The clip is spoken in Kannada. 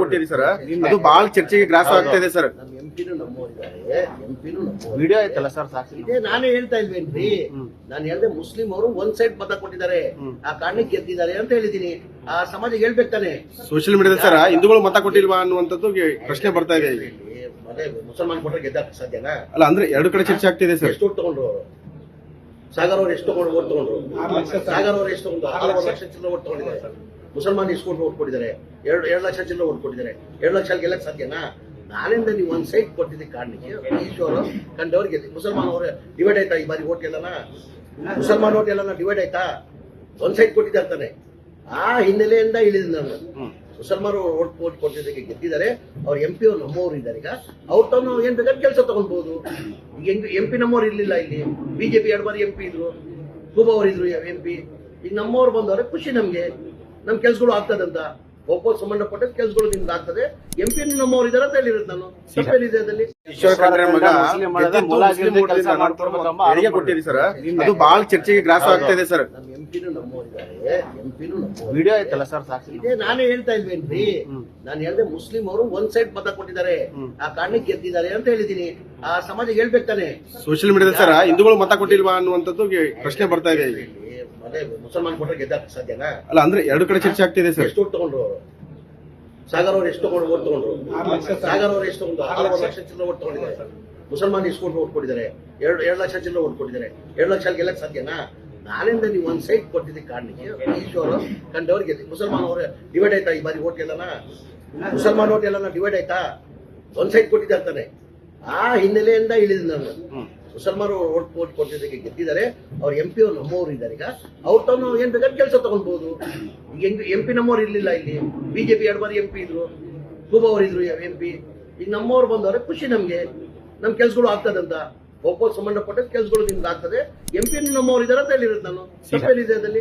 ಕೊಟ್ಟಿರಿ ಸರ್. ಅದು ಬಹಳ ಚರ್ಚೆಗೆ ಗ್ರಾಸ ಆಗ್ತಾ ಇದೆ ಸರ್. ವಿಡಿಯೋ ಐತಲ್ಲ ಸರ್ ಸಾಕ್ಷಿ ನಾನೇ ಹೇಳ್ತಾ ಇಲ್ವೇನ್ರಿ? ನಾನು ಹೇಳ್ದೆ ಮುಸ್ಲಿಂ ಅವರು ಒಂದ್ ಸೈಡ್ ಮತ ಕೊಟ್ಟಿದ್ದಾರೆ. ಆ ಕಾರಣಕ್ಕೆ ಗೆದ್ದಿದ್ದಾರೆ ಅಂತ ಹೇಳಿದೀನಿ ಆ ಸಮಾಜ ಹೇಳ್ಬೇಕು ತಾನೆ? ಸೋಷಿಯಲ್ ಮೀಡಿಯಾದ ಸರ್ ಹಿಂದೂಗಳು ಮತ ಕೊಟ್ಟಿಲ್ವಾ ಅನ್ನುವಂಥದ್ದು ಪ್ರಶ್ನೆ ಬರ್ತಾ ಇದೆ ಮುಸಲ್ಮಾನ್ ಕೊಟ್ಟರೆ ಗೆದ್ದ ಸಾಧ್ಯನಾ ಅಲ್ಲ ಅಂದ್ರೆ ಎರಡು ಕಡೆ ಚರ್ಚೆ ಆಗ್ತಿದೆ ಸರ್. ಎಷ್ಟು ತಗೊಂಡ್ರು ಅವರು? ಸಾಗರ್ ಅವರು ಎಷ್ಟು ತಗೊಂಡು ಓಟ್ ತಗೊಂಡ್ರು ಸಾಗರ್ ಅವರು ಎಷ್ಟು ತಗೊಂಡು ಆರು ಲಕ್ಷ ಚಿಲ್ಲರೆ ಓಟ್ ತಗೊಂಡಿದ್ದಾರೆ ಮುಸಲ್ಮಾನ್ ಇಸ್ಕೊಂಡು ಓಟ್ ಕೊಟ್ಟಿದ್ದಾರೆ ಎರಡು ಎರಡು ಲಕ್ಷ ಚಿಲ್ಲರೆ ಓಟ್ ಕೊಟ್ಟಿದ್ದಾರೆ ಎರಡು ಲಕ್ಷ ಗೆಲ್ಲಕ್ಕೆ ಸಾಧ್ಯನಾ? ನಾನಿಂದ ನೀವು ಒಂದ್ ಸೈಟ್ ಕೊಟ್ಟಿದ್ದ ಕಾರಣಕ್ಕೆ ಈಶ್ವರ ಕಂಡವ್ರಿಗೆ ಗೆದ್ದಿ ಮುಸಲ್ಮಾನ್ ಅವರು ಡಿವೈಡ್ ಆಯ್ತಾ ಈ ಬಾರಿ ಓಟ್ ಎಲ್ಲನ ಮುಸಲ್ಮಾನ್ ಓಟ್ ಎಲ್ಲನ ಡಿವೈಡ್ ಆಯ್ತಾ? ಒಂದ್ ಸೈಟ್ ಕೊಟ್ಟಿದ್ದಾರೆ ತಾನೆ ಆ ಹಿನ್ನೆಲೆಯಿಂದ ಇಳಿದ ನಾನು. ಮುಸಲ್ಮಾನರು ಓಟ್ ಓಟ್ ಕೊಟ್ಟಿದ್ದಕ್ಕೆ ಗೆದ್ದಿದ್ದಾರೆ. ಅವ್ರ ಎಂ ಪಿ ಅವ್ರು ನಮ್ಮವ್ರು ಇದ್ದಾರೆ. ಈಗ ಅವ್ರ ತಾನು ಏನ್ ಬೇಕಾದ್ರೆ ಕೆಲಸ ತಗೊಳ್ಬಹುದು ಈಗ ಎಂ ಪಿ ನಮ್ಮವ್ರು ಇರ್ಲಿಲ್ಲ ಇಲ್ಲಿ. ಬಿಜೆಪಿ ಎರಡು ಬಾರಿ ಎಂ ಪಿ ಇದ್ರು. ಕೂಬಾ ಅವ್ರು ಇದ್ರು ಎಂ ಪಿ ಈಗ ನಮ್ಮವ್ರು ಬಂದವ್ರೆ ಖುಷಿ ನಮ್ಗೆ. ನಮ್ ಕೆಲ್ಸಗಳು ಆಗ್ತದಂತ. ಒಬ್ಬ ಸಂಬಂಧಪಟ್ಟ ಕೆಲಸಗಳು ನಿಮ್ಗೆ ಆಗ್ತದೆ. ಎಂ ಪಿ ನಮ್ಮವ್ರು ಇದಾರೆ ಅಂತ ಹೇಳಿರೋದು ನಾನು. ತಪ್ಪೇನಿದೆ ಅದರಲ್ಲಿ? ಕೊಟ್ಟಿರಿ ಸರ್ ಅದು ಬಹಳ ಚರ್ಚೆಗೆ ಗ್ರಾಸ ಆಗ್ತಾ ಇದೆ ಸರ್. ಎಂ ಪಿನೂ ನಮ್ಮವರಿದ್ದಾರೆ ಎಂ ಪಿನೂ ವಿಡಿಯೋ ಐತಲ್ಲ ಸರ್ ಇದೇ ನಾನೇ ಹೇಳ್ತಾ ಇಲ್ವೇನ್ರಿ? ನಾನು ಹೇಳ್ದೆ ಮುಸ್ಲಿಂ ಅವರು ಒಂದ್ ಸೈಡ್ ಮತ ಕೊಟ್ಟಿದ್ದಾರೆ. ಆ ಕಾರಣಕ್ಕೆ ಗೆದ್ದಿದ್ದಾರೆ ಅಂತ ಹೇಳಿದೀನಿ ಆ ಸಮಾಜ ಹೇಳ್ಬೇಕು ತಾನೆ. ಸೋಷಿಯಲ್ ಮೀಡಿಯಾದ ಸರ್ ಹಿಂದೂಗಳು ಮತ ಕೊಟ್ಟಿಲ್ವಾ ಅನ್ನುವಂಥದ್ದು ಪ್ರಶ್ನೆ ಬರ್ತಾ ಇದೆ ಮನೆ ಮುಸಲ್ಮಾನ್ ಕೊಟ್ಟರೆ ಗೆದ್ದಾಕ ಸಾಧ್ಯನಾ? ಅಲ್ಲ ಅಂದ್ರೆ ಎರಡು ಕಡೆ ಚರ್ಚೆ ಆಗ್ತಿದೆ ಸರ್. ಎಷ್ಟು ತಗೊಂಡ್ರು ಅವರು? ಸಾಗರ್ ಅವ್ರು ಎಷ್ಟು ತಗೊಂಡು ಓಟ್ ತಗೊಂಡ್ರು? ಸಾಗರ್ ಅವ್ರು ಎಷ್ಟು ತಗೊಂಡು ಆರು ಲಕ್ಷ. ಚಿಲ್ಲರೆ ಓಟ್ ತಗೊಂಡಿದ್ದಾರೆ. ಮುಸಲ್ಮಾನ್ ಎಷ್ಟು ಓಟ್ ಕೊಟ್ಟಿದ್ದಾರೆ. ಎರಡು ಎರಡು ಲಕ್ಷ ಚಿಲ್ಲರೆ ಓಟ್ ಕೊಟ್ಟಿದ್ದಾರೆ. ಎರಡು ಲಕ್ಷ ಗೆಲ್ಲಕ್ ಸಾಧ್ಯನಾ? ನಾನಿಂದ ನೀವು ಒಂದ್ ಸೈಟ್ ಕೊಟ್ಟಿದ್ದ ಕಾರಣಕ್ಕೆ ಈಶ್ವರ ಕಂಡವ್ರಿಗೆ ಗೆದ್ದಿ ಮುಸಲ್ಮಾನ್ ಅವರು ಡಿವೈಡ್ ಆಯ್ತಾ ಈ ಬಾರಿ ಓಟ್ ಎಲ್ಲನ ಮುಸಲ್ಮಾನ್ ಓಟ್ ಎಲ್ಲನ ಡಿವೈಡ್ ಆಯ್ತಾ? ಒಂದ್ ಸೈಟ್ ಕೊಟ್ಟಿದ್ದೆ ಅಂತಾನೆ. ಆ ಹಿನ್ನೆಲೆಯಿಂದ ಇಳಿದ ನಾನು. ಮುಸಲ್ಮಾನರು ಓಟ್ ಓಟ್ ಕೊಟ್ಟಿದ್ದಕ್ಕೆ ಗೆದ್ದಿದ್ದಾರೆ. ಅವ್ರ ಎಂ ಪಿ ಅವ್ರು ನಮ್ಮವ್ರು ಇದ್ದಾರೆ. ಈಗ ಅವ್ರು ತಾನು ಏನ್ ಬೇಕಾದ್ರೆ ಕೆಲಸ ತಗೊಳ್ಬಹುದು ಈಗ ಎಂ ಪಿ ನಮ್ಮವ್ರು ಇರ್ಲಿಲ್ಲ ಇಲ್ಲಿ. ಬಿಜೆಪಿ ಎರಡು ಬಾರಿ ಎಂ ಪಿ ಇದ್ರು. ಕೂಬಾ ಅವರು ಇದ್ರು ಎಂ ಪಿ ಈಗ ನಮ್ಮವ್ರು ಬಂದವ್ರೆ ಖುಷಿ ನಮ್ಗೆ. ನಮ್ ಕೆಲ್ಸಗಳು ಆಗ್ತದಂತ ಒಬ್ಬ ಸಂಬಂಧಪಟ್ಟ ಕೆಲ್ಸಗಳು ನಿಮ್ಗೆ ಆಗ್ತದೆ. ಎಂ ಪಿ ನಮ್ಮವ್ರು ಇದಾರೆ ಅಂತ ಹೇಳಿರೋದು ನಾನು. ತಪ್ಪೇನಿದೆ ಅದಲ್ಲಿ